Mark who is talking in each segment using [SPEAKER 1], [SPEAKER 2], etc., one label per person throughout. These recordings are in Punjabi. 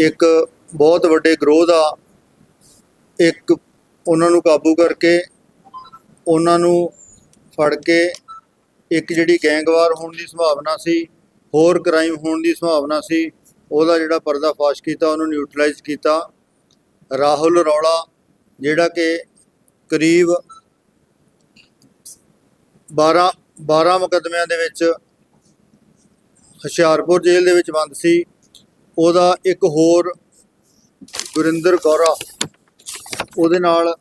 [SPEAKER 1] ਇੱਕ ਬਹੁਤ ਵੱਡੇ ਗਰੋਹ ਦਾ ਇੱਕ ਉਹਨਾਂ ਨੂੰ ਕਾਬੂ ਕਰਕੇ ਉਹਨਾਂ ਨੂੰ ਫੜ ਕੇ ਇੱਕ ਜਿਹੜੀ ਗੈਂਗਵਾਰ ਹੋਣ ਦੀ ਸੰਭਾਵਨਾ ਸੀ, ਹੋਰ ਕ੍ਰਾਈਮ ਹੋਣ ਦੀ ਸੰਭਾਵਨਾ ਸੀ, ਉਹਦਾ ਜਿਹੜਾ ਪਰਦਾਫਾਸ਼ ਕੀਤਾ, ਉਹਨੂੰ ਨਿਊਟਰਲਾਈਜ਼ ਕੀਤਾ। ਰਾਹੁਲ ਰੌਲਾ, ਜਿਹੜਾ ਕਿ ਕਰੀਬ 12 12 ਮੁਕੱਦਮਿਆਂ ਦੇ ਵਿੱਚ ਹੁਸ਼ਿਆਰਪੁਰ ਜੇਲ੍ਹ ਦੇ ਵਿੱਚ ਬੰਦ ਸੀ। ਉਹਦਾ ਇੱਕ ਹੋਰ ਗੁਰਿੰਦਰ ਗੌਰਾ, ਉਹਦੇ ਨਾਲ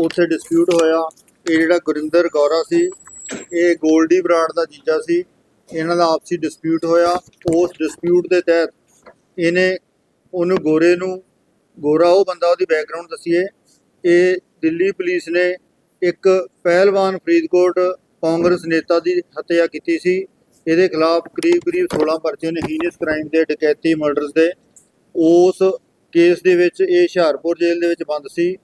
[SPEAKER 1] ਉੱਥੇ ਡਿਸਪਿਊਟ ਹੋਇਆ। ਇਹ ਜਿਹੜਾ ਗੁਰਿੰਦਰ ਗੌਰਾ ਸੀ, ਇਹ 골ਡੀ ਬਰਾੜ ਦਾ ਜੀਜਾ ਸੀ। ਇਹਨਾਂ ਦਾ ਆਪਸੀ ਡਿਸਪਿਊਟ ਹੋਇਆ। ਉਸ ਡਿਸਪਿਊਟ ਦੇ ਤਹਿਤ ਇਹਨੇ ਉਹਨੂੰ ਗੋਰੇ ਨੂੰ, ਗੋਰਾ ਉਹ ਬੰਦਾ ਉਹਦੀ ਬੈਕਗ੍ਰਾਉਂਡ ਦਸੀਏ। ਇਹ ਦਿੱਲੀ ਪੁਲਿਸ ਨੇ ਇੱਕ ਪਹਿਲਵਾਨ ਫਰੀਦਕੋਟ ਕਾਂਗਰਸ ਨੇਤਾ ਦੀ ਹੱਤਿਆ ਕੀਤੀ ਸੀ। ਇਹਦੇ ਖਿਲਾਫ ਕਰੀਬ ਕਰੀਬ 16 ਪਰਚੇ ਨੇ ਹੀਨੀਅਸ ਕ੍ਰਾਈਮ ਦੇ, ਡਕੈਤੀ ਮਰਡਰਸ ਦੇ। ਉਸ ਕੇਸ ਦੇ ਵਿੱਚ ਇਹ ਹੁਸ਼ਿਆਰਪੁਰ ਜੇਲ੍ਹ ਦੇ ਵਿੱਚ ਬੰਦ ਸੀ।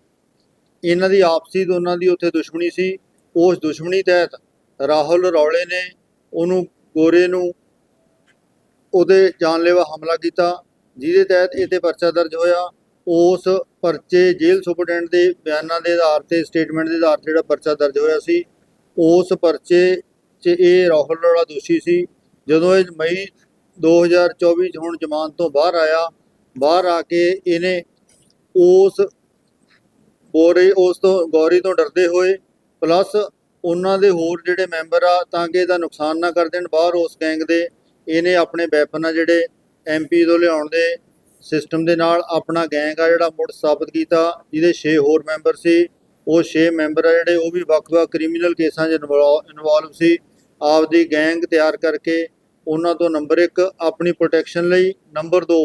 [SPEAKER 1] ਇਹਨਾਂ ਦੀ ਆਪਸੀ ਦੋਨਾਂ ਦੀ ਉੱਥੇ ਦੁਸ਼ਮਣੀ ਸੀ। ਉਸ ਦੁਸ਼ਮਣੀ ਤਹਿਤ ਰਾਹੁਲ ਰੌਲੇ ਨੇ ਉਹਨੂੰ, ਗੋਰੇ ਨੂੰ ਉਹਦੇ ਜਾਨਲੇਵਾ ਹਮਲਾ ਕੀਤਾ, ਜਿਹਦੇ ਤਹਿਤ ਇਹ ਤੇ ਪਰਚਾ ਦਰਜ ਹੋਇਆ। ਉਸ ਪਰਚੇ ਜੇਲ੍ਹ ਸੁਪਰਡੈਂਟ ਦੇ ਬਿਆਨਾਂ ਦੇ ਆਧਾਰ ਤੇ ਸਟੇਟਮੈਂਟ ਦੇ ਆਧਾਰ ਤੇ ਜਿਹੜਾ ਪਰਚਾ ਦਰਜ ਹੋਇਆ ਸੀ, ਉਸ ਪਰਚੇ 'ਚ ਇਹ ਰਾਹੁਲ ਵਾਲਾ ਦੋਸ਼ੀ ਸੀ। ਜਦੋਂ ਇਹ ਮਈ 2024 ਚ ਹੁਣ ਜ਼ਮਾਨਤ ਤੋਂ ਬਾਹਰ ਆਇਆ, ਬਾਹਰ ਆ ਕੇ ਇਹਨੇ ਉਸ ਗੋਰੇ ਉਸ ਤੋਂ ਗੌਰੀ ਤੋਂ ਡਰਦੇ ਹੋਏ, ਪਲੱਸ ਉਹਨਾਂ ਦੇ ਹੋਰ ਜਿਹੜੇ ਮੈਂਬਰ ਆ, ਤਾਂ ਕਿ ਇਹਦਾ ਨੁਕਸਾਨ ਨਾ ਕਰ ਦੇਣ, ਬਾਹਰ ਉਸ ਗੈਂਗ ਦੇ ਇਹਨੇ ਆਪਣੇ ਵੈਪਨ ਆ ਜਿਹੜੇ ਐਮਪੀ ਤੋਂ ਲਿਆਉਣ ਦੇ ਸਿਸਟਮ ਦੇ ਨਾਲ ਆਪਣਾ ਗੈਂਗ ਆ ਜਿਹੜਾ ਮੁੜ ਸਥਾਪਿਤ ਕੀਤਾ, ਜਿਹਦੇ 6 ਹੋਰ ਮੈਂਬਰ ਸੀ। ਉਹ 6 ਮੈਂਬਰ ਆ ਜਿਹੜੇ, ਉਹ ਵੀ ਵੱਖ-ਵੱਖ ਕ੍ਰਿਮੀਨਲ ਕੇਸਾਂ 'ਚ ਇਨਵੋਲਵ ਸੀ। ਆਪਦੀ ਗੈਂਗ ਤਿਆਰ ਕਰਕੇ ਉਹਨਾਂ ਤੋਂ ਨੰਬਰ 1 ਆਪਣੀ ਪ੍ਰੋਟੈਕਸ਼ਨ ਲਈ, ਨੰਬਰ 2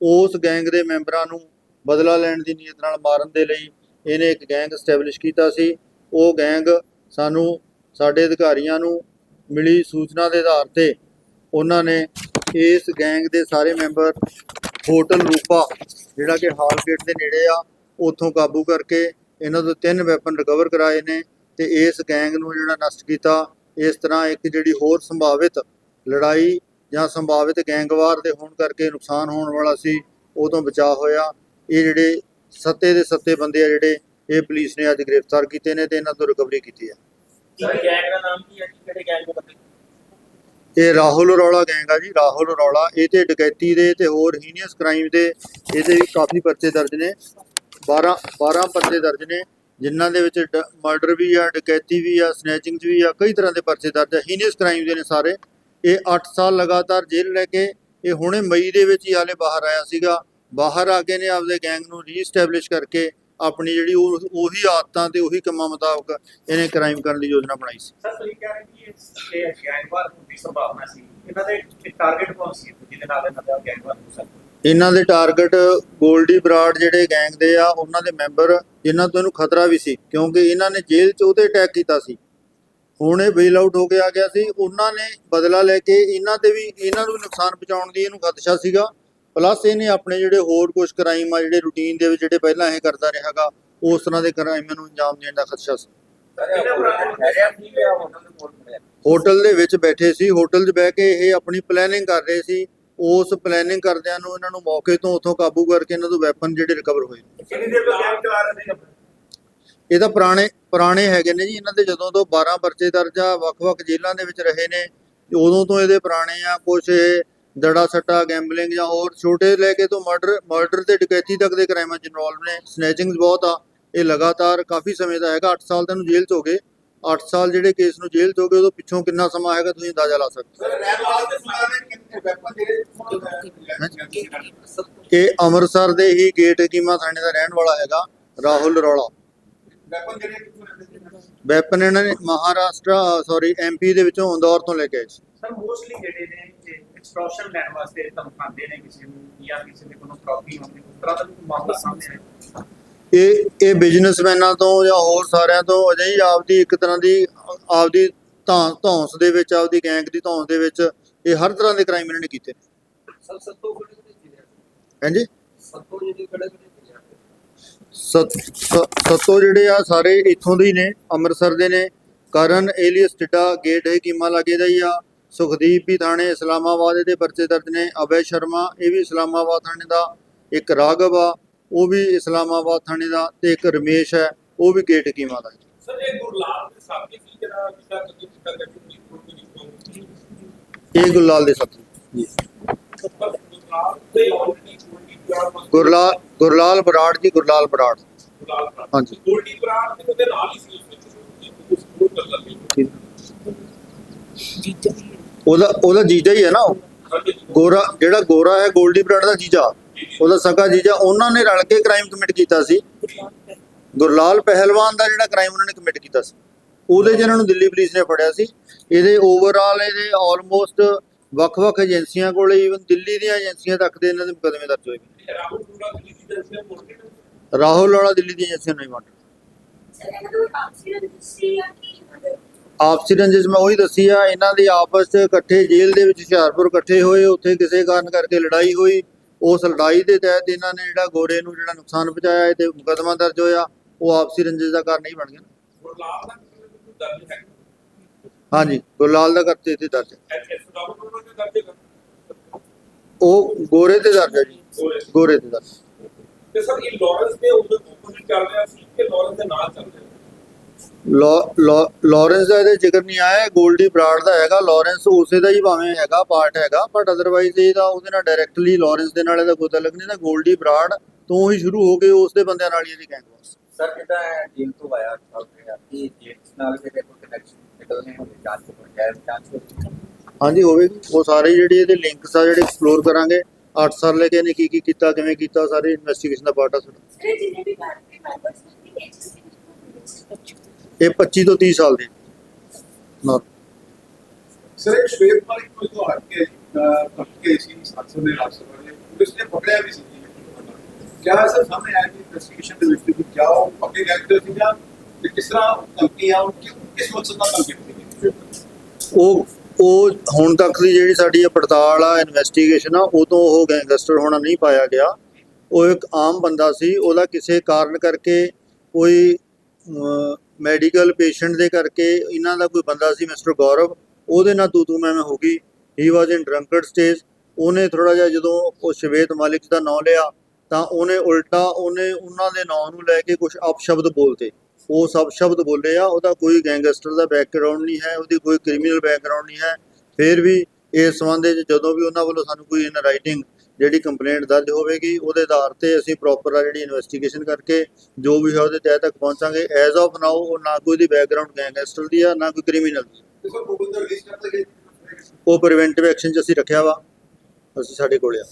[SPEAKER 1] ਉਸ ਗੈਂਗ ਦੇ ਮੈਂਬਰਾਂ ਨੂੰ ਬਦਲਾ ਲੈਣ ਦੀ ਨੀਅਤ ਨਾਲ ਮਾਰਨ ਦੇ ਲਈ ਇਹਨੇ ਇੱਕ ਗੈਂਗ ਸਟੈਬਲਿਸ਼ ਕੀਤਾ ਸੀ। ਉਹ ਗੈਂਗ ਸਾਨੂੰ ਸਾਡੇ ਅਧਿਕਾਰੀਆਂ ਨੂੰ ਮਿਲੀ ਸੂਚਨਾ ਦੇ ਆਧਾਰ ਤੇ ਉਹਨਾਂ ਨੇ ਇਸ ਗੈਂਗ ਦੇ ਸਾਰੇ ਮੈਂਬਰ ਹੋਟਲ ਰੂਪਾ, ਜਿਹੜਾ ਕਿ ਹਾਲ ਗੇਟ ਦੇ ਨੇੜੇ ਆ, ਉੱਥੋਂ ਕਾਬੂ ਕਰਕੇ ਇਹਨਾਂ ਤੋਂ ਤਿੰਨ ਵੈਪਨ ਰਿਕਵਰ ਕਰਾਏ ਨੇ ਤੇ ਇਸ ਗੈਂਗ ਨੂੰ ਜਿਹੜਾ ਨਸ਼ਟ ਕੀਤਾ ਇਸ ਤਰ੍ਹਾਂ ਇੱਕ ਜਿਹੜੀ ਹੋਰ ਸੰਭਾਵਿਤ ਲੜਾਈ ਜਾਂ ਸੰਭਾਵਿਤ ਗੈਂਗਵਾਰ ਦੇ ਹੋਣ ਕਰਕੇ ਨੁਕਸਾਨ ਹੋਣ ਵਾਲਾ ਸੀ ਉਹ ਤੋਂ ਬਚਾਅ ਹੋਇਆ। ਇਹ ਜਿਹੜੇ ਸੱਤੇ ਦੇ ਸੱਤੇ ਬੰਦੇ ਆ ਜਿਹੜੇ ਇਹ ਪੁਲਿਸ ਨੇ ਅੱਜ ਗ੍ਰਿਫਤਾਰ ਕੀਤੇ ਨੇ ਤੇ ਇਹਨਾਂ ਤੋਂ ਰਿਕਵਰੀ ਕੀਤੀ ਹੈ।
[SPEAKER 2] ਸਰ ਗੈਂਗ ਦਾ ਨਾਮ ਕੀ ਹੈ ਜੀ? ਕਿਹੜੇ ਗੈਂਗ ਦੇ ਬੰਦੇ
[SPEAKER 1] ਇਹ ਰਾਹੁਲ ਰੌਲਾ ਗੈਂਗ ਆ ਜੀ ਰਾਹੁਲ ਰੌਲਾ ਇਹ ਤੇ ਡਕੈਤੀ ਦੇ ਤੇ ਹੋਰ ਹੀਨੀਅਸ ਕ੍ਰਾਈਮ ਦੇ ਇਹਦੇ ਵੀ ਕਾਫੀ ਪਰਚੇ ਦਰਜ ਨੇ। 12 12 ਪਰਚੇ ਦਰਜ ਨੇ। ਜਿਨ੍ਹਾਂ ਦੇ ਵਿੱਚ ਮਰਡਰ ਵੀ ਆ, ਡਕੈਤੀ ਵੀ ਆ ਸਨੈਚਿੰਗ ਵੀ ਆ, ਕਈ ਤਰ੍ਹਾਂ ਦੇ ਪਰਚੇ ਦਰਜ ਆ ਹੀਨੀਅਸ ਕ੍ਰਾਈਮ ਦੇ ਨੇ ਸਾਰੇ। ਇਹ 8 ਸਾਲ ਲਗਾਤਾਰ ਜੇਲ੍ਹ ਲੈ ਕੇ, ਇਹ ਹੁਣੇ ਮਈ ਦੇ ਵਿੱਚ ਹੀ ਹਾਲੇ ਬਾਹਰ ਆਇਆ ਸੀਗਾ। ਬਾਹਰ ਆ ਕੇ ਨੇ ਆਪਦੇ ਗੈਂਗ ਨੂੰ ਰੀਸਟੈਬਲਿਸ਼ ਕਰਕੇ ਆਪਣੀ ਜਿਹੜੀ ਉਹੀ ਆਦਤਾਂ ਤੇ ਉਹੀ ਕੰਮਾਂ ਮੁਤਾਬਕ ਇਹਨੇ ਕ੍ਰਾਈਮ ਕਰਨ ਦੀ ਯੋਜਨਾ ਬਣਾਈ ਸੀ।
[SPEAKER 3] ਸਰ, ਤੁਸੀਂ ਕਹਿ ਰਹੇ ਕਿ ਇਹ ਗੈਂਗਵਾਰ ਦੀ ਸੰਭਾਵਨਾ ਸੀ। ਇਹਨਾਂ ਦੇ ਟਾਰਗੇਟ ਕੌਣ ਸੀ? ਜਿਹਦੇ ਨਾਲ ਇਹਨਾਂ ਦਾ ਗੈਂਗਵਾਰ ਹੋ ਸਕਦਾ।
[SPEAKER 1] ਇਹਨਾਂ ਦੇ ਟਾਰਗੇਟ 골ਡੀ ਬਰਾਡ ਜਿਹੜੇ ਗੈਂਗ ਦੇ ਆ, ਉਹਨਾਂ ਦੇ ਮੈਂਬਰ ਜਿਨ੍ਹਾਂ ਤੋਂ ਇਹਨੂੰ ਖਤਰਾ ਵੀ ਸੀ, ਕਿਉਂਕਿ ਇਹਨਾਂ ਨੇ ਜੇਲ੍ਹ 'ਚ ਉਹਦੇ ਅਟੈਕ ਕੀਤਾ ਸੀ। ਹੁਣ ਇਹ ਬੇਲ ਆਊਟ ਹੋ ਕੇ ਆ ਗਿਆ ਸੀ। ਉਹਨਾਂ ਨੇ ਬਦਲਾ ਲੈ ਕੇ ਇਹਨਾਂ ਤੇ ਵੀ, ਇਹਨਾਂ ਨੂੰ ਨੁਕਸਾਨ ਪਹੁੰਚਾਉਣ ਦੀ ਇਹਨੂੰ ਖਦਸ਼ਾ ਸੀਗਾ। ਪਲੱਸ ਇਹਨੇ ਆਪਣੇ ਜਿਹੜੇ ਹੋਰ ਕੁਝ ਕ੍ਰਾਈਮ ਆ, ਜਿਹੜੇ ਰੂਟੀਨ ਦੇ ਵਿੱਚ ਜਿਹੜੇ ਪਹਿਲਾਂ ਇਹ ਕਰਦਾ ਰਿਹਾਗਾ ਉਸ ਤਰ੍ਹਾਂ ਦੇ ਕ੍ਰਾਈਮਾਂ ਨੂੰ ਅੰਜਾਮ ਦੇਣ ਦਾ ਖਦਸ਼ਾ ਸੀ।
[SPEAKER 2] ਹੋਟਲ ਦੇ
[SPEAKER 1] ਵਿੱਚ ਬੈਠੇ ਸੀ। ਹੋਟਲ 'ਚ ਬਹਿ ਕੇ ਇਹ ਆਪਣੀ ਪਲੈਨਿੰਗ ਕਰ ਰਹੇ ਸੀ। ਉਸ ਪਲੈਨਿੰਗ ਕਰਦਿਆਂ ਨੂੰ ਇਹਨਾਂ ਨੂੰ ਮੌਕੇ ਤੋਂ ਉੱਥੋਂ ਕਾਬੂ ਕਰਕੇ ਇਹਨਾਂ ਤੋਂ ਵੈਪਨ ਜਿਹੜੇ ਰਿਕਵਰ ਹੋਏ
[SPEAKER 3] ਕਿੰਨੀ ਦੇਰ ਤੋਂ ਗੈਂਗ ਚਲਾ ਰਹੇ ਸੀ
[SPEAKER 1] ਇਹ ਤਾਂ ਪੁਰਾਣੇ ਪੁਰਾਣੇ ਹੈਗੇ ਨੇ ਜੀ ਇਹਨਾਂ ਦੇ ਜਦੋਂ ਤੋਂ 12 ਪਰਚੇ ਦਰਜ ਆ ਵੱਖ-ਵੱਖ ਜੇਲ੍ਹਾਂ ਦੇ ਵਿੱਚ ਰਹੇ ਨੇ ਉਦੋਂ ਤੋਂ ਇਹਦੇ ਪੁਰਾਣੇ ਆ ਕੁਝ ਦੜਾ ਸੱਟਾ ਗੈਂਬਲਿੰਗ ਜਾਂ ਹੋਰ ਛੋਟੇ ਲੈ ਕੇ ਤੋਂ ਮਰਡਰ ਮਰਡਰ ਤੇ ਡਕੈਤੀ ਤੱਕ ਦੇ ਕ੍ਰਾਈਮਾਂ 'ਚ ਇਨਵੋਲਵ ਨੇ ਸਨੈਚਿੰਗਸ ਬਹੁਤ ਆ ਇਹ ਲਗਾਤਾਰ ਕਾਫੀ ਸਮੇਂ ਦਾ ਹੈਗਾ 8 ਸਾਲ ਤੈਨੂੰ ਜੇਲ੍ਹ 'ਚ ਹੋ ਗਏ। 8 ਸਾਲ ਜਿਹੜੇ ਕੇਸ ਨੂੰ ਜੇਲ੍ਹ 'ਚ ਉਦੋਂ ਪਿੱਛੋਂ ਕਿੰਨਾ ਸਮਾਂ ਹੈਗਾ ਤੁਸੀਂ ਅੰਦਾਜ਼ਾ ਲਾ ਸਕਦੇ
[SPEAKER 3] ਸਰ ਰਹਿਣ
[SPEAKER 1] ਅੰਮ੍ਰਿਤਸਰ ਦੇ ਹੀ ਗੇਟ ਹਕੀਮਾ ਥਾਣੇ ਦਾ ਰਹਿਣ ਵਾਲਾ ਹੈਗਾ, ਰਾਹੁਲ ਰੌਲਾ।
[SPEAKER 3] ਵੈਪਨ
[SPEAKER 1] ਇਹਨਾਂ ਨੇ ਮਹਾਰਾਸ਼ਟਰ ਸੌਰੀ ਐਮਪੀ ਦੇ ਵਿੱਚੋਂ ਇੰਦੌਰ ਤੋਂ ਲੈ ਕੇ ਆਏ
[SPEAKER 3] ਸਰ ਮੋਸਟਲੀ ਜਿਹੜੇ ਨੇ ਐਕਸਟ੍ਰੈਕਸ਼ਨ ਲੈਣ ਵਾਸਤੇ ਧਮਕਾਉਂਦੇ ਨੇ ਕਿਸੇ ਨੂੰ ਜਾਂ ਕਿਸੇ ਦੇ ਕੋਲੋਂ ਪ੍ਰਾਪਰਟੀ ਹੁੰਦੀ ਉਸ ਤਰ੍ਹਾਂ ਦਾ ਮਾਮਲਾ ਸਾਹਮਣੇ ਆਇਆ?
[SPEAKER 1] ਇਹ ਇਹ ਬਿਜ਼ਨਸਮੈਨਾਂ ਤੋਂ ਜਾਂ ਹੋਰ ਸਾਰਿਆਂ ਤੋਂ ਅਜਿਹੀ ਆਪਦੀ ਇੱਕ ਤਰ੍ਹਾਂ ਦੀ ਆਪਦੀ ਧੌਂ ਧੌਂਸ ਦੇ ਵਿੱਚ ਆਪਦੀ ਗੈਂਗ ਦੀ ਧੌਂਸ ਦੇ ਵਿੱਚ ਇਹ ਹਰ ਤਰ੍ਹਾਂ ਦੇ ਕ੍ਰਾਈਮ ਇਹਨਾਂ ਨੇ ਕੀਤੇ
[SPEAKER 2] ਸਰ ਸੱਤੋ ਕਿਹੜੇ ਕਿਹੜੇ ਜ਼ਿਲ੍ਹੇ
[SPEAKER 1] ਹਾਂਜੀ?
[SPEAKER 2] ਸੱਤੋ ਜਿਹੜੇ ਕਿਹੜੇ ਕਿਹੜੇ ਜ਼ਿਲ੍ਹੇ
[SPEAKER 1] ਸਤ ਸ- ਸੱਤੋ ਜਿਹੜੇ ਆ ਸਾਰੇ ਇੱਥੋਂ ਦੇ ਹੀ ਨੇ ਅੰਮ੍ਰਿਤਸਰ ਦੇ ਨੇ ਕਰਨ ਏਲੀਅਸ ਟਿੱਡਾ ਗੇਟ ਹੈ ਕੀਮਾ ਲਾਗੇ ਦਾ ਹੀ ਆ ਸੁਖਦੀਪ ਵੀ ਥਾਣੇ ਇਸਲਾਮਾਬਾਦ ਦੇ ਪਰਚੇ ਦਰਜ ਨੇ ਅਬੈ ਸ਼ਰਮਾ ਇਹ ਵੀ ਇਸਲਾਮਾਬਾਦ ਥਾਣੇ ਦਾ ਇੱਕ ਰਾਘਵ ਆ ਉਹ ਵੀ ਇਸਲਾਮਾਬਾਦ ਥਾਣੇ ਦਾ ਤੇ ਇੱਕ ਰਮੇਸ਼ ਹੈ ਉਹ ਵੀ ਗੇਟ ਕੀਮਾ ਦਾ
[SPEAKER 4] ਸਰ ਇਹ ਗੁਰਲਾਲ ਦੇ ਸਾਥੀ ਜਿਹੜਾ ਕਿਤਾ ਕਦੀ ਕਿਤਾ
[SPEAKER 1] ਇਹ ਗੁਰਲਾਲ ਦੇ ਸਾਥੀ। ਜੀ।
[SPEAKER 4] ਗੁਰਲਾਲ ਬਰਾੜ
[SPEAKER 1] ਗੁਰਲਾਲ ਗੁਰਲਾਲ ਬਰਾੜ ਜੀ ਗੁਰਲਾਲ ਬਰਾੜ। ਹਾਂਜੀ।
[SPEAKER 4] ਗੋਲਡੀ ਬਰਾੜ ਦੇ ਉਹਦੇ ਨਾਲ ਹੀ ਸੀ
[SPEAKER 1] ਉਹਦਾ ਉਹਦਾ ਜੀਜਾ ਹੀ ਹੈ ਨਾ ਗੋਰਾ ਜਿਹੜਾ ਗੋਰਾ ਹੈ ਗੋਲਡੀ ਬਰਾੜ ਦਾ ਜੀਜਾ। ਉਹਦਾ ਸਕਾ ਜੀਜਾ, ਉਹਨਾਂ ਨੇ ਰਲ ਕੇ ਕ੍ਰਾਈਮ ਕਮਿਟ ਕੀਤਾ ਸੀ। ਗੁਰਲਾਲ ਪਹਿਲਵਾਨ ਦਾ ਜਿਹੜਾ ਕ੍ਰਾਈਮ ਉਹਨਾਂ ਨੇ ਕਮਿਟ ਕੀਤਾ ਸੀ। ਉਹਦੇ 'ਚ ਨੂੰ ਦਿੱਲੀ ਪੁਲਿਸ ਨੇ ਫੜਿਆ ਸੀ। ਇਹਦੇ ਓਵਰਆਲ ਇਹਦੇ ਆਲਮੋਸਟ ਵੱਖ-ਵੱਖ ਏਜੰਸੀਆਂ ਕੋਲੇ ਈਵਨ ਦਿੱਲੀ ਦੀਆਂ ਏਜੰਸੀਆਂ ਤੱਕ ਦੇ ਇਹਨਾਂ ਦੇ ਮੁਕੱਦਮੇ ਦਰਜ ਹੋਏ।
[SPEAKER 4] ਰਾਹੁਲ ਪੂਰਾ ਦਿੱਲੀ ਦੀ
[SPEAKER 1] ਏਜੰਸੀਆਂ ਨਹੀਂ ਮੰਨ ਆਪਸੀ ਰੰਜਿਸ਼ ਮੈਂ ਉਹੀ ਦੱਸੀ ਆ, ਇਹਨਾਂ ਦੀ ਆਪਸ 'ਚ ਇਕੱਠੇ ਜੇਲ੍ਹ ਦੇ ਵਿੱਚ ਹੁਸ਼ਿਆਰਪੁਰ ਇਕੱਠੇ ਹੋਏ, ਉੱਥੇ ਕਿਸੇ ਕਾਰਨ ਕਰਕੇ ਲੜਾਈ ਹੋਈ। ਉਸ ਲੜਾਈ ਦੇ ਤਹਿਤ ਇਹਨਾਂ ਨੇ ਜਿਹੜਾ ਗੋਰੇ ਨੂੰ ਜਿਹੜਾ ਨੁਕਸਾਨ ਪਹੁੰਚਾਇਆ ਤੇ ਮੁਕੱਦਮਾ ਦਰਜ ਹੋਇਆ ਉਹ ਆਪਸੀ ਰੰਜਿਸ਼ ਦਾ ਕਾਰਨ ਨਹੀਂ ਬਣ ਗਿਆ
[SPEAKER 4] ਹੈ
[SPEAKER 1] ਹਾਂਜੀ ਗੁਰਲਾਲ ਦਾ ਕਰਤੇ ਇੱਥੇ ਦਰਜ ਹੈ।
[SPEAKER 4] ਹੈ
[SPEAKER 1] ਉਹ ਗੋਰੇ ਤੇ ਦਰਜ ਹੈ ਜੀ
[SPEAKER 4] ਗੋਰੇ।
[SPEAKER 1] ਤੇ ਦਰਜ
[SPEAKER 4] ਤੇ ਸਰ ਇਹ ਲਾਰੈਂਸ ਦੇ ਉਹਦੇ ਆਪੋਜ਼ਿਟ ਚੱਲ ਰਿਹਾ ਸੀ ਕਿ ਲਾਰੈਂਸ ਦੇ ਨਾਲ ਚੱਲ ਰਿਹਾ
[SPEAKER 1] ਲਾਰੈਂਸ ਦਾ ਇਹਦੇ ਜ਼ਿਕਰ ਨਹੀਂ ਆਇਆ ਗੋਲਡੀ ਬਰਾੜ ਦਾ ਹੈਗਾ ਲਾਰੈਂਸ ਉਸੇ ਦਾ ਹੀ ਭਾਵੇਂ ਹੈਗਾ ਪਾਰਟ ਹੈਗਾ ਬਟ ਅਦਰਵਾਈਜ਼ ਇਹਦਾ ਉਹਦੇ ਨਾਲ ਡਾਇਰੈਕਟਲੀ ਲਾਰੈਂਸ ਦੇ ਨਾਲ ਇਹਦਾ ਕੋਈ ਤਾਲੁਕ ਨਹੀਂ ਨਾ ਗੋਲਡੀ ਬਰਾੜ ਤੋਂ ਹੀ ਸ਼ੁਰੂ ਹੋ ਕੇ ਉਸ ਦੇ ਬੰਦਿਆਂ ਨਾਲ ਹੀ ਇਹਦੀ ਗੈਂਗ ਵਾਸ
[SPEAKER 2] ਸਰ ਜਿੱਦਾਂ ਜੇਲ੍ਹ ਤੋਂ ਆਇਆ ਕਿ ਜੇਲ੍ਹ ਨਾਲ ਜਿਹੜੇ ਕੋਈ ਕਨੈਕਸ਼ਨ ਨਿਕਲਨੇ ਹੋਣੇ ਜਾਂਚ ਹੋ ਜਾਏ ਜਾਂਚ
[SPEAKER 1] ਹਾਂਜੀ ਹੋਵੇਗੀ ਉਹ ਸਾਰੇ ਜਿਹੜੇ ਇਹਦੇ ਲਿੰਕਸ ਆ ਜਿਹੜੇ ਐਕਸਪਲੋਰ ਕਰਾਂਗੇ 8 ਸਾਲ ਲੈ ਕੇ ਇਹਨੇ ਕੀ ਕੀ ਕੀਤਾ ਕਿਵੇਂ ਕੀਤਾ ਸਾਰੇ ਇਨਵੈਸਟੀਗੇਸ਼ਨ ਦਾ ਪਾਰਟ ਆ ਸਾਡਾ। ਇਹ 25 ਤੋਂ 30 ਸਾਲ ਦੇ।
[SPEAKER 5] ਸਰ ਇੱਕ ਸ਼ਵੇਤ ਮਾਲਿਕ ਕੋਲ ਤੋਂ ਹਟ ਕੇ ਪੱਕ ਕੇ ਸੀ ਸਾਥੋਂ ਦੇ ਰਾਸਤੇ ਨੇ ਪੁਲਿਸ ਨੇ ਪਕੜਿਆ ਵੀ ਸੀ। ਕਿਆ ਸਰ ਸਾਹਮਣੇ ਆਇਆ ਕਿ ਇਨਵੈਸਟੀਗੇਸ਼ਨ ਦੇ ਵਿੱਚ ਕਿ ਕਿਆ ਉਹ ਪੱਕੇ ਗੈਂਗਸਟਰ ਸੀ ਜਾਂ ਕਿਸ ਤਰ੍ਹਾਂ ਧਮਕੀਆਂ ਕਿਸ ਮਕਸਦ ਨਾਲ ਧਮਕੀ
[SPEAKER 1] ਉਹ ਉਹ ਹੁਣ ਤੱਕ ਦੀ ਜਿਹੜੀ ਸਾਡੀ ਇਹ ਪੜਤਾਲ ਆ ਇਨਵੈਸਟੀਗੇਸ਼ਨ ਆ ਉਦੋਂ ਉਹ ਗੈਂਗਸਟਰ ਹੋਣਾ ਨਹੀਂ ਪਾਇਆ ਗਿਆ। ਉਹ ਇੱਕ ਆਮ ਬੰਦਾ ਸੀ ਉਹਦਾ ਕਿਸੇ ਕਾਰਨ ਕਰਕੇ ਕੋਈ ਮੈਡੀਕਲ ਪੇਸ਼ੈਂਟ ਦੇ ਕਰਕੇ ਇਹਨਾਂ ਦਾ ਕੋਈ ਬੰਦਾ ਸੀ ਮਿਸਟਰ ਗੌਰਵ, ਉਹਦੇ ਨਾਲ ਤੂ ਤੂ ਮੈਂ ਮੈਂ ਹੋ ਗਈ। ਹੀ ਵਾਸ ਇਨ ਡਰੰਕਡ ਸਟੇਜ ਉਹਨੇ ਥੋੜਾ ਜਿਹਾ ਜਦੋਂ ਉਹ ਸ਼ਵੇਤ ਮਾਲਿਕ ਦਾ ਨਾਮ ਲਿਆ, ਤਾਂ ਉਹਨੇ ਉਲਟਾ ਉਹਨੇ ਉਹਨਾਂ ਦੇ ਨਾਂ ਨੂੰ ਲੈ ਕੇ ਕੁਝ ਅਪਸ਼ਬਦ ਬੋਲਤੇ। ਉਹ ਸਭ ਸ਼ਬਦ ਬੋਲੇ ਆ, ਉਹਦਾ ਕੋਈ ਗੈਂਗਸਟਰ ਦਾ ਬੈਕਗ੍ਰਾਉਂਡ ਨਹੀਂ ਹੈ, ਉਹਦੀ ਕੋਈ ਕ੍ਰਿਮੀਨਲ ਬੈਕਗ੍ਰਾਉਂਡ ਨਹੀਂ ਹੈ। ਫਿਰ ਵੀ ਇਸ ਸੰਬੰਧ ਵਿੱਚ ਜਦੋਂ ਵੀ ਉਹਨਾਂ ਵੱਲੋਂ ਸਾਨੂੰ ਕੋਈ ਇਨ ਰਾਈਟਿੰਗ ਜਿਹੜੀ ਕੰਪਲੇਂਟ ਦਰਜ ਹੋਵੇਗੀ ਉਹਦੇ ਆਧਾਰ ਤੇ ਅਸੀਂ ਪ੍ਰੋਪਰ ਆ ਜਿਹੜੀ ਇਨਵੈਸਟੀਗੇਸ਼ਨ ਕਰਕੇ ਜੋ ਵੀ ਹੈ ਉਹਦੇ ਤਹਿ ਤੱਕ ਪਹੁੰਚਾਂਗੇ। ਐਜ਼ ਆਫ ਨਾਓ ਉਹ ਨਾ ਕੋਈ ਦੀ ਬੈਕਗ੍ਰਾਉਂਡ ਗੈਂਗਸਟਰ ਦੀ ਆ ਨਾ ਕੋਈ ਕ੍ਰਿਮੀਨਲ ਦੀ। ਉਹ ਪ੍ਰੀਵੈਂਟਿਵ ਐਕਸ਼ਨ 'ਚ ਅਸੀਂ ਰੱਖਿਆ ਵਾ। ਅਸੀਂ ਸਾਡੇ ਕੋਲੇ ਆ।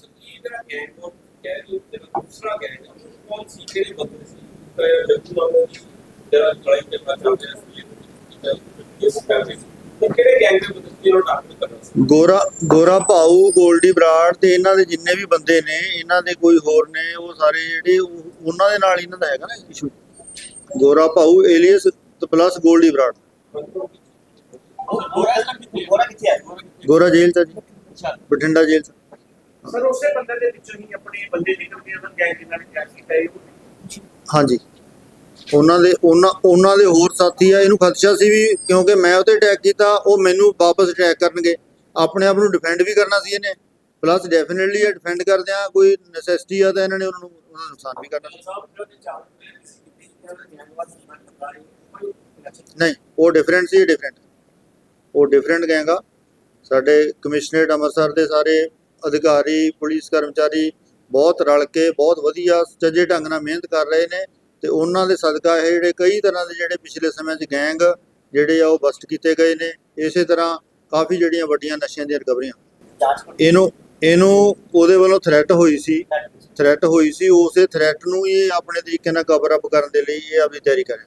[SPEAKER 4] ਇਸ ਕਰਕੇ ਉਹ ਕਿਹੜੇ ਗੈਂਗ ਦੇ ਬੰਦੇ ਸੀ ਜਿਹਨੂੰ ਟਾਰਗੇਟ ਕਰਨਾ ਸੀ?
[SPEAKER 1] ਗੋਰਾ ਗੋਰਾ ਭਾਊ ਗੋਲਡੀ ਬਰਾੜ ਤੇ ਇਹਨਾਂ ਦੇ ਜਿੰਨੇ ਵੀ ਬੰਦੇ ਨੇ ਇਹਨਾਂ ਦੇ ਕੋਈ ਹੋਰ ਨੇ ਉਹ ਸਾਰੇ ਜਿਹੜੇ ਉਹ- ਉਹਨਾਂ ਦੇ ਨਾਲ ਇਹਨਾਂ ਦਾ ਹੈਗਾ ਨਾ ਇਸ਼ੂ ਗੋਰਾ ਭਾਊ ਏਲੀਅਸ ਪਲੱਸ ਗੋਲਡੀ ਬਰਾੜ।
[SPEAKER 2] ਗੋਰਾ ਕਿੱਥੇ ਹੈ?
[SPEAKER 1] ਗੋਰਾ ਜੇਲ੍ਹ ਚ ਆ ਜੀ। ਬਠਿੰਡਾ ਜੇਲ੍ਹ ਚ।
[SPEAKER 3] ਸਰ ਉਸੇ ਬੰਦੇ ਦੇ ਵਿੱਚੋਂ ਹੀ ਆਪਣੇ ਬੰਦੇ ਨਿਕਲਦੇ ਹਨ ਗੈਂਗ ਜਿਨ੍ਹਾਂ ਨੇ ਕੀਤਾ ਇਹ
[SPEAKER 1] ਹਾਂਜੀ। ਉਹਨਾਂ ਦੇ, ਉਹਨਾਂ ਉਹਨਾਂ ਦੇ ਹੋਰ ਸਾਥੀ ਆ, ਇਹਨੂੰ ਖਦਸ਼ਾ ਸੀ ਵੀ ਕਿਉਂਕਿ ਮੈਂ ਉਹਤੇ ਅਟੈਕ ਕੀਤਾ, ਉਹ ਮੈਨੂੰ ਵਾਪਸ ਅਟੈਕ ਕਰਨਗੇ। ਆਪਣੇ ਆਪ ਨੂੰ ਡਿਫੈਂਡ ਵੀ ਕਰਨਾ ਸੀ ਇਹਨੇ। ਪਲੱਸ ਡੈਫੀਨਿਟਲੀ ਇਹ ਡਿਫੈਂਡ ਕਰਦੇ ਆ, ਕੋਈ ਨੈਸੈਸਿਟੀ ਆ ਤਾਂ ਇਹਨਾਂ ਨੇ ਉਹਨਾਂ ਨੂੰ ਉਹਨਾਂ ਨੂੰ ਨੁਕਸਾਨ ਵੀ ਕਰਨਾ ਨਹੀਂ, ਉਹ ਡਿਫਰੈਂਟ ਸੀ ਡਿਫਰੈਂਟ ਉਹ ਡਿਫਰੈਂਟ ਗੈਂਗ ਸਾਡੇ ਕਮਿਸ਼ਨਰੇਟ ਅੰਮ੍ਰਿਤਸਰ ਦੇ ਸਾਰੇ ਅਧਿਕਾਰੀ, ਪੁਲਿਸ ਕਰਮਚਾਰੀ ਬਹੁਤ ਰਲ ਕੇ, ਬਹੁਤ ਵਧੀਆ ਸੱਜੇ ਢੰਗ ਨਾਲ ਮਿਹਨਤ ਕਰ ਰਹੇ ਨੇ। ਤੇ ਉਹਨਾਂ ਦੇ ਸਦਕਾ ਇਹ ਜਿਹੜੇ ਕਈ ਤਰ੍ਹਾਂ ਦੇ ਜਿਹੜੇ ਪਿਛਲੇ ਸਮੇਂ 'ਚ ਗੈਂਗ ਜਿਹੜੇ ਆ ਉਹ ਬਸਟ ਕੀਤੇ ਗਏ ਨੇ। ਇਸੇ ਤਰ੍ਹਾਂ ਕਾਫੀ ਜਿਹੜੀਆਂ ਵੱਡੀਆਂ ਨਸ਼ਿਆਂ ਦੀਆਂ ਰਿਕਵਰੀਆਂ। ਇਹਨੂੰ ਇਹਨੂੰ ਉਹਦੇ ਵੱਲੋਂ ਥ੍ਰੈਟ ਹੋਈ ਸੀ। ਥ੍ਰੈਟ ਹੋਈ ਸੀ। ਉਸੇ ਥ੍ਰੈਟ ਨੂੰ ਇਹ ਆਪਣੇ ਤਰੀਕੇ ਨਾਲ ਕਵਰ ਅਪ ਕਰਨ ਦੇ ਲਈ ਇਹ ਆਪਣੀ ਤਿਆਰੀ ਕਰ